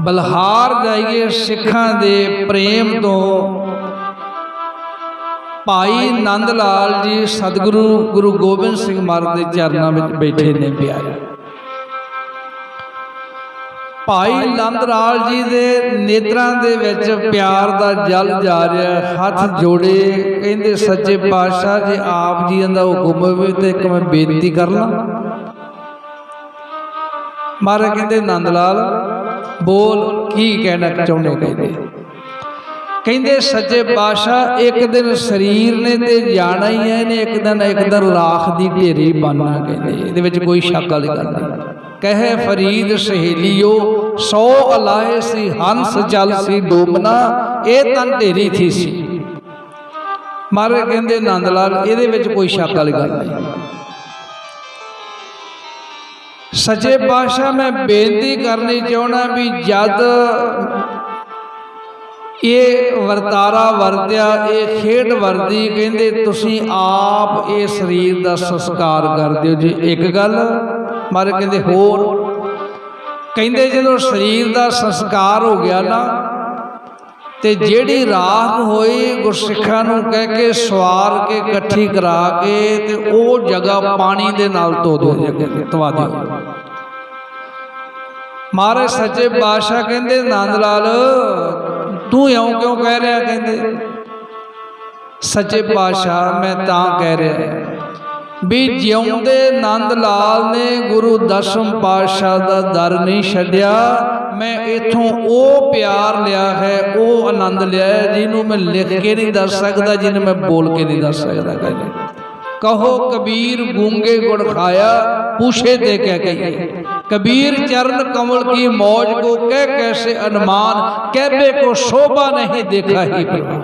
ਬਲਹਾਰ ਜਾਈਏ ਸਿੱਖਾਂ ਦੇ ਪ੍ਰੇਮ ਤੋਂ। ਭਾਈ ਨੰਦ ਲਾਲ ਜੀ ਸਤਿਗੁਰੂ ਗੁਰੂ ਗੋਬਿੰਦ ਸਿੰਘ ਮਹਾਰਾਜ ਦੇ ਚਰਨਾਂ ਵਿੱਚ ਬੈਠੇ ਨੇ ਪਿਆਰੇ। ਭਾਈ ਨੰਦ ਲਾਲ ਜੀ ਦੇ ਨੇਤਰਾਂ ਦੇ ਵਿੱਚ ਪਿਆਰ ਦਾ ਜਲ ਜਾ ਰਿਹਾ ਹੱਥ ਜੋੜੇ, ਕਹਿੰਦੇ ਸੱਚੇ ਪਾਤਸ਼ਾਹ ਜੇ, ਆਪ ਜੀ ਦਾ ਹੁਕਮ ਹੋਵੇ ਤੇ ਇੱਕ ਮੈਂ ਬੇਨਤੀ ਕਰ ਲਾਂ ਮਹਾਰਾਜ ਕਹਿੰਦੇ ਨੰਦ ਲਾਲ ਬੋਲ ਕੀ ਕਹਿਣਾ ਚਾਹੁੰਦੇ ਕਹਿੰਦੇ? ਕਹਿੰਦੇ, ਸੱਚੇ ਪਾਤਸ਼ਾਹ, ਇੱਕ ਦਿਨ ਸਰੀਰ ਨੇ ਤੇ ਜਾਣਾ ਹੀ ਹੈ ਨੇ ਇੱਕ ਦਿਨ ਇੱਕ ਦਿਨ ਰਾਖ ਦੀ ਢੇਰੀ ਬਣਨਾ ਕਹਿੰਦੇ। ਇਹਦੇ ਵਿੱਚ ਕੋਈ ਸ਼ੱਕ ਵਾਲੀ ਗੱਲ ਨਹੀਂ। ਕਹੇ, ਫਰੀਦ ਸਹੇਲੀਓ, ਸੌ ਅਲਾਏ ਸੀ, ਹੰਸ ਜਲ ਸੀ ਡੋਬਨਾ ਇਹ ਤਨ ਢੇਰੀ ਥੀ ਸੀ। ਮਾਰੇ ਕਹਿੰਦੇ, ਨੰਦ ਲਾਲ, ਇਹਦੇ ਵਿੱਚ ਕੋਈ ਸ਼ੱਕ ਵਾਲੀ ਗੱਲ ਨਹੀਂ। ਸੱਚੇ ਪਾਤਸ਼ਾਹ ਮੈਂ ਬੇਨਤੀ ਕਰਨੀ ਚਾਹਣਾ ਵੀ ਜਦ ਇਹ ਵਰਤਾਰਾ ਵਰਤਿਆ, ਇਹ ਖੇਡ ਵਰਦੀ ਕਹਿੰਦੇ ਤੁਸੀਂ ਆਪ ਇਹ ਸਰੀਰ ਦਾ ਸੰਸਕਾਰ ਕਰ ਦਿਓ। ਜੀ, ਇੱਕ ਗੱਲ, ਮਾਰੇ ਕਹਿੰਦੇ ਹੋਰ, ਕਹਿੰਦੇ ਜਦੋਂ ਸਰੀਰ ਦਾ ਸੰਸਕਾਰ ਹੋ ਗਿਆ ਨਾ ਤੇ ਜਿਹੜੀ ਰਾਖ ਹੋਈ ਗੁਰਸਿੱਖਾਂ ਨੂੰ ਕਹਿ ਕੇ ਸਵਾਰ ਕੇ ਇਕੱਠੀ ਕਰਾ ਕੇ ਤੇ ਉਹ ਜਗ੍ਹਾ ਪਾਣੀ ਦੇ ਨਾਲ ਧੋ ਦਿਓ ਧਵਾ ਦਿਓ। ਮਹਾਰਾਜ ਸੱਚੇ ਬਾਦਸ਼ਾਹ ਕਹਿੰਦੇ ਨੰਦ ਲਾਲ ਤੂੰ ਇਉਂ ਕਿਉਂ ਕਹਿ ਰਿਹਾ? ਕਹਿੰਦੇ ਸੱਚੇ ਪਾਤਸ਼ਾਹ ਮੈਂ ਤਾਂ ਕਹਿ ਰਿਹਾ। ਵੀ ਜਿਉਂਦੇ ਨੰਦ ਲਾਲ ਨੇ ਗੁਰੂ ਦਸ਼ਮ ਪਾਤਸ਼ਾਹ ਦਾ ਦਰ ਨਹੀਂ ਛੱਡਿਆ, ਮੈਂ ਇਥੋਂ ਉਹ ਪਿਆਰ ਲਿਆ ਹੈ, ਉਹ ਆਨੰਦ ਲਿਆ ਹੈ, ਜਿਹਨੂੰ ਮੈਂ ਲਿਖ ਕੇ ਨਹੀਂ ਦੱਸ ਸਕਦਾ, ਜਿਹਨੂੰ ਮੈਂ ਬੋਲ ਕੇ ਨਹੀਂ ਦੱਸ ਸਕਦਾ ਕਹਿੰਦੇ। ਕਹੋ ਕਬੀਰ ਗੂੰਗੇ ਗੁੜ ਖਾਇਆ, ਪੂਛੇ ਤੇ ਕਹਿ ਕਹੀਏ ਕਬੀਰ ਚਰਨ ਕਮਲ ਕੀ ਮੌਜ ਕੋ ਕਹਿ ਕੈਸੇ ਅਨਮਾਨ ਕਹਿਬੇ ਕੋ ਸ਼ੋਭਾ ਨਹੀਂ ਦੇਖਾ ਹੀ ਪ੍ਰਭੂ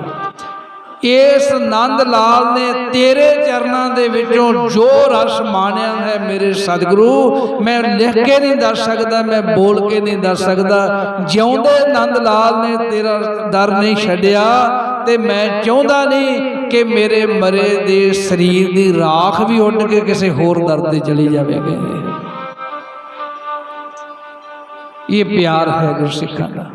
ਇਸ ਨੰਦ ਲਾਲ ਨੇ ਤੇਰੇ ਚਰਨਾਂ ਦੇ ਵਿੱਚੋਂ ਜੋ ਰਸ ਮਾਣਿਆ ਹੈ ਮੇਰੇ ਸਤਿਗੁਰੂ, ਮੈਂ ਲਿਖ ਕੇ ਨਹੀਂ ਦੱਸ ਸਕਦਾ, ਮੈਂ ਬੋਲ ਕੇ ਨਹੀਂ ਦੱਸ ਸਕਦਾ। ਜਿਉਂਦੇ ਨੰਦ ਲਾਲ ਨੇ ਤੇਰਾ ਦਰ ਨਹੀਂ ਛੱਡਿਆ ਤੇ ਮੈਂ ਚਾਹੁੰਦਾ ਨਹੀਂ ਕਿ ਮੇਰੇ ਮਰੇ ਦੇ ਸਰੀਰ ਦੀ ਰਾਖ ਵੀ ਉੱਡ ਕੇ ਕਿਸੇ ਹੋਰ ਦਰ ਤੇ ਚਲੀ ਜਾਵੇਗੀ। ਇਹ ਪਿਆਰ ਹੈ ਗੁਰਸਿੱਖਾਂ ਦਾ।